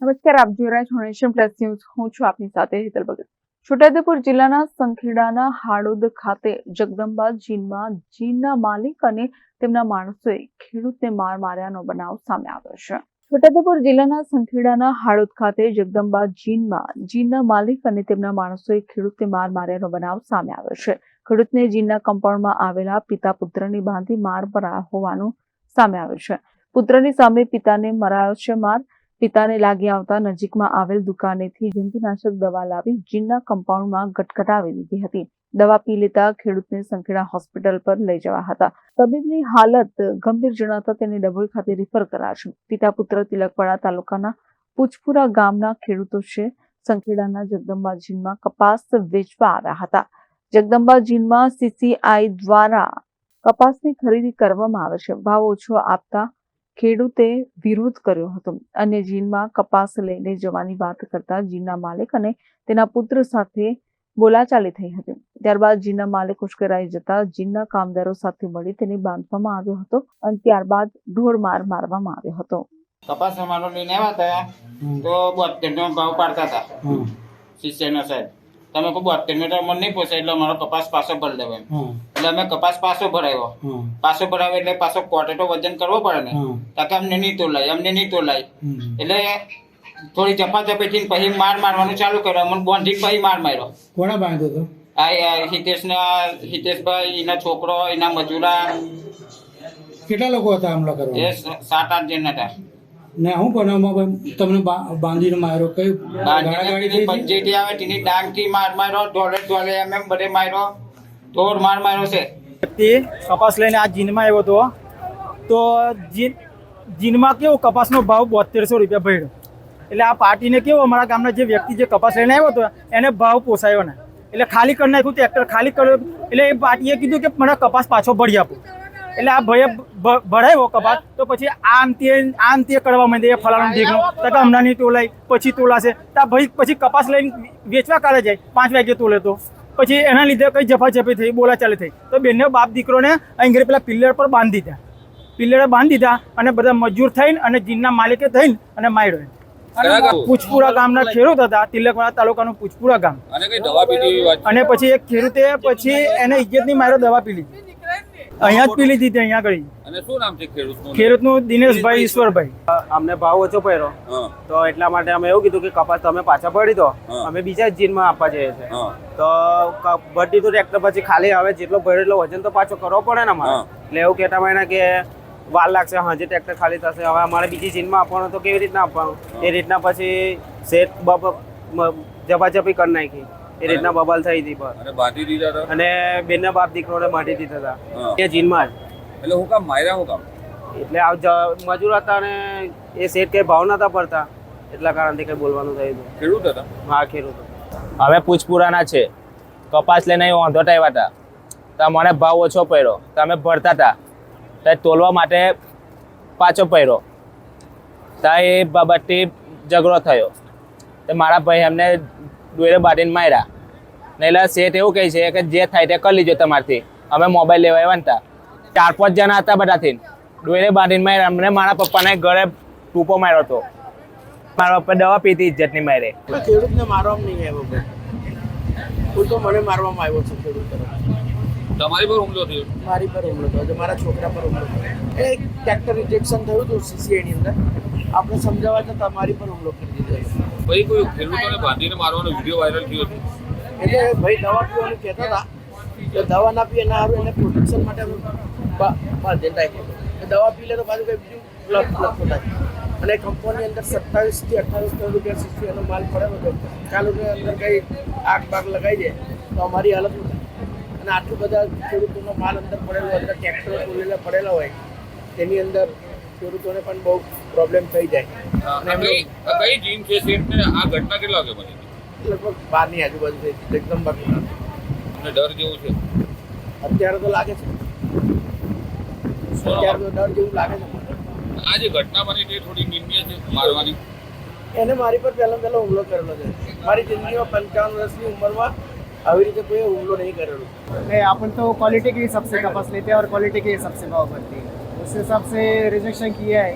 નમસ્કાર, આપ જોઈ રહ્યા છો નેશન પ્લસ ન્યૂઝ. હું છું આપની સાથે હેતલ ભગત. છોટાઉદેપુર જિલ્લાના સંખેડાના હાડોદ ખાતે જગદંબા જીનમાં જીનના માલિક અને તેમના માણસોએ ખેડૂતને માર માર્યાનો બનાવ સામે આવ્યો છે. છોટાઉદેપુર જિલ્લાના સંખેડાના હાડોદ ખાતે જગદંબા જીનમાં જીનના માલિક અને તેમના માણસોએ ખેડૂતને માર માર્યાનો બનાવ સામે આવ્યો છે. ખેડૂતને જીનના કમ્પાઉન્ડમાં આવેલા પિતા પુત્રની બાંધી માર મરાયો હોવાનું સામે આવ્યું છે. પુત્રની સામે પિતાને મરાયો છે માર. પિતાને લાગી આવતા નજીકમાં આવેલ દુકાનેથી જંતુનાશક દવા લાવી જીનના કમ્પાઉન્ડમાં ગટગટાવી દીધી હતી. દવા પી લેતા ખેડૂતને સંખેડા હોસ્પિટલ પર લઈ જવા હતા. તબીબની હાલત ગંભીર જણાતા તેને ડભોઈ ખાતે રિફર કરાશે. પિતા પુત્ર તિલકવાડા તાલુકાના પૂજપુરા ગામના ખેડૂતો છે. સંખેડાના જગદંબા જીનમાં કપાસ વેચવા આવ્યા હતા. જગદંબા જીનમાં સીસીઆઈ દ્વારા કપાસની ખરીદી કરવામાં આવે છે. ભાવ ઓછો આપતા ખેડૂતે વિરોધ કર્યો હતો અને જીનમાં કપાસ લઈને જવાની વાત કરતા જીનના માલિક અને તેના પુત્ર સાથે બોલાચાલી થઈ હતી. ત્યારબાદ જીનના માલિક ઉશ્કેરાઈ જતા જીનના કામદારો સાથે મળી તેને બાંધવામાં આવ્યો હતો અને ત્યારબાદ ઢોરમાર મારવામાં આવ્યો હતો. કપાસ અમારો લઈને આવ્યા હતા તો બોતેર નો ભાવ પાડતા હતા. શિષ્યનો સાહેબ. તમે કહો બોતેર તો મને નહીં પોસાય એટલે અમારો કપાસ પાછો ભરી દેવો એમ. એટલે અમે કપાસ પાછો ભરાયો. પાછો ભરાવે એટલે પાછો કોટેટો વજન કરવો પડે ને. તાકે અમને નહીં તોલાય અમને નહીં તોલાય. એટલે થોડી ઝપાઝપી થી પછી માર મારવાનું ચાલુ કર્યું. અમને બોંધી પછી માર માર્યો. કોણે બાંધ્યો હતો આ હિતેશના હિતેશભાઈ એના છોકરો એના મજૂરા કેટલા લોકો હતા હુમલા એ સાત આઠ જણ હતા. ને હું બનાવમાં ભાઈ તમને બાંધીને માર્યો કઈ થઈ પંચેટી આવે તેની ડાંગથી માર માર્યો ઢોલે ઢોલે એમ એમ બધે માર્યો. ઢોર માર માર્યો છે. વ્યક્તિ કપાસ લઈને આ જીનમાં આવ્યો હતો તો જીન જીનમાં કેવો કપાસનો ભાવ બોતેરસો રૂપિયા ભર્યો. એટલે આ પાર્ટીને કેવો અમારા ગામના જે વ્યક્તિ જે કપાસ લઈને આવ્યો હતો એને ભાવ પોસાયો ને. એટલે ખાલી કરી નાખ્યું ટ્રેક્ટર ખાલી કર્યું એટલે એ પાર્ટીએ કીધું કે મને કપાસ પાછો ભરી આપો. એટલે આ ભય ભરાયો કપાત તો પછી આમ તે આમ તે કરવા માંડે ફલાણું ઢીકણું તો કે હમણાં નહીં પછી તોલાશે તો ભાઈ પછી કપાસ લઈને વેચવા કાઢે જાય. પાંચ વાગે તોલે તો પછી એના લીધે કઈ જફાજફી થઈ બોલાચાલી થઈ. તો બેનને બાપ દીકરોને અહીં ઘરે પેલા પિલ્લર પર બાંધી દીધા. પિલ્લરે બાંધી દીધા અને બધા મજૂર થઈને અને જીનના માલિકે થઈને અને માર્યો પૂછપુરા ગામના ખેડૂત હતા તિલકવાડા તાલુકાનું પૂછપુરા ગામ. અને દવા પીધી અને પછી એક ખેડૂતે પછી એને ઇજ્જતની માર્યો દવા પી લીધી. અહીંયા જ પી લીધી હતી અહીંયા આગળ. અને શું નામ છે ખેડૂતનું? ખેડૂતનું દિનેશભાઈ ઈશ્વરભાઈ. અમને ભાવ ઓછો પડ્યો. તો એટલા માટે અમે એવું કીધું કે કપાસ તમે પાછા ભરી દો. અમે બીજા જ જીનમાં આપવા જઈએ છીએ. તો ભરી દીધું ટ્રેક્ટર પછી ખાલી આવે જેટલો ભર્યો એટલો વજન તો પાછો કરવો પડે ને અમારે. એટલે એવું કહેતા મહિના કે વાર લાગશે હાજે ટ્રેક્ટર ખાલી થશે હવે અમારે બીજી જીનમાં આપવાનું તો કેવી રીતના આપવાનું? એ રીતના પછી શેઠ બબ મ- કરી નાખી. એ રીતના બબાલ થઈ હતી પર અને બાંધી દીધા હતા? અને બેનના બાપ દીકરોને માટી દીધા હતા. એ જીનમાં. જ એટલે હું કામ માર્યા હું કામ? એટલે આ મજૂર હતા અને એ શેઠ કઈ ભાવ નતા પડતા. એટલા કારણથી કઈ બોલવાનું થયું હતું ખેડૂત હતા? હા ખેડૂતો હવે પૂછપુરાના છે. કપાસ લઈને અહીં વાંધો આવ્યા હતા તો મને ભાવ ઓછો પડ્યો. તમે અમે ભરતા હતા. તો તોલવા માટે પાછો પડ્યો. તો એ બાબતથી ઝઘડો થયો. તો મારા ભાઈ એમને દોરે બાંધીને માર્યા. ને એટલે શેઠ એવું કહે છે કે જે થાય તે કરી લીજો તમારથી. અમે મોબાઈલ લેવા આવ્યા હતા ચાર પાંચ જણા હતા બધાથી. દોરે બાંધીને માર્યા. અમને મારા પપ્પાને ઘરે ટૂંપો માર્યો હતો. મારા પપ્પા દવા પીતી ઇજ્જતની મારે. ખેડૂતને મારવામાં નહીં આવ્યો તો મને મારવામાં આવ્યો છું ખેડૂત તમારી પર હુમલો થયો? મારી પર હુમલો થયો. મારા છોકરા પર હુમલો થયો. એ ટ્રેક્ટર રિજેક્શન થયું હતું સીસીઆઈની અંદર. આપણે સમજાવવા જતાં મારી પર હુમલો કરી દીધો ભાઈ કોઈ ખેડૂતોને બાંધીને મારવાનો વીડિયો વાયરલ થયો હતો એટલે ભાઈ દવા પીવાનું કહેતા હતા. તો દવા ના પીએ ના સારું એને પ્રોટેક્શન માટે બાંધીને રાખ્યો દવા પી લે તો પાછું કંઈ બીજું બ્લડ બ્લડ થાય. અને કંપનીની અંદર સત્તાવીસથી અઠ્ઠાવીસ કરોડ રૂપિયા સુધી એનો માલ પડ્યો હતો. ચાલુ અંદર કંઈ આગ બાગ લગાવી દે તો અમારી હાલત નથી થાય? અને આટલું બધા ખેડૂતોનો માલ અંદર પડેલો અંદર ટ્રેક્ટરો ખોલેલા પડેલા હોય તેની અંદર ખેડૂતોને પણ બહુ પ્રોબ્લેમ થઈ જાય અને આ એમનું કઈ આ કઈ જીમ છે શેઠને આ ઘટના કેટલા વાગે બની હતી? લગભગ બારની આજુબાજુ થઈ હતી એકદમ બાકી અને ડર જેવું છે અત્યારે તો લાગે છે અત્યારે તો ડર જેવું લાગે છે આ જે ઘટના બની તે થોડી નિંદનીય છે મારવાની એને મારી પર પહેલા પહેલો હુમલો કરેલો છે મારી જિંદગીમાં પંચાવન વર્ષની ઉંમરમાં આવી રીતે કોઈ હુમલો નહીં કરેલો नहीं अपन तो क्वालिटी के हिसाब से कपास लेते हैं और क्वालिटी के हिसाब से भाव करते हैं उस हिसाब से रिजेक्शन किया है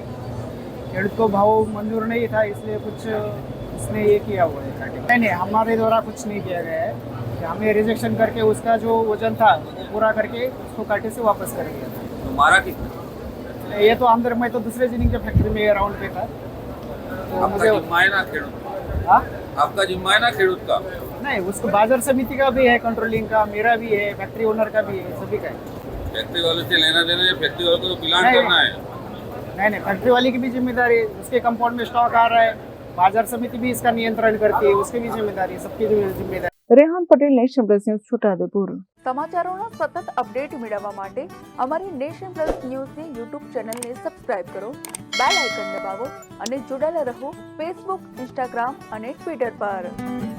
खेडूत को भाव मंजूर नहीं था इसलिए कुछ इसने ये किया हुआ है नहीं नहीं हमारे द्वारा कुछ नहीं किया गया है। कि हमने रिजेक्शन करके उसका जो वज़न था वो पूरा करके उसको काटे से वापस कर दिया था। तो मारा कितना ये तो अंदर मैं तो दूसरे जिनिंग के फैक्ट्री में राउंड पे था। तो मुझे है आपका जिम्मा है? ना खेडूत का? नहीं उसको बाज़ार समिति का भी है कंट्रोलिंग का मेरा भी है फैक्ट्री ओनर का भी है सभी का है। फैक्ट्री वाले से लेना देना है फैक्ट्री वाले को तो प्लान करना है। नहीं नहीं फैक्ट्री वाले की भी जिम्मेदारी है उसके कंपाउंड में स्टॉक आ रहा है बाजार समिति भी इसका नियंत्रण करती है उसकी भी जिम्मेदारी है सबकी जिम्मेदारी Rehan Patel nation plus news Chhota Udepur સમાચારોના સતત અપડેટ મેળવવા માટે અમારી નેશન પ્લસ ન્યૂઝની યુટ્યુબ ચેનલને સબસ્ક્રાઇબ કરો બેલ આઇકન દબાવો અને જોડાયેલા રહો ફેસબુક ઇન્સ્ટાગ્રામ અને ટ્વિટર પર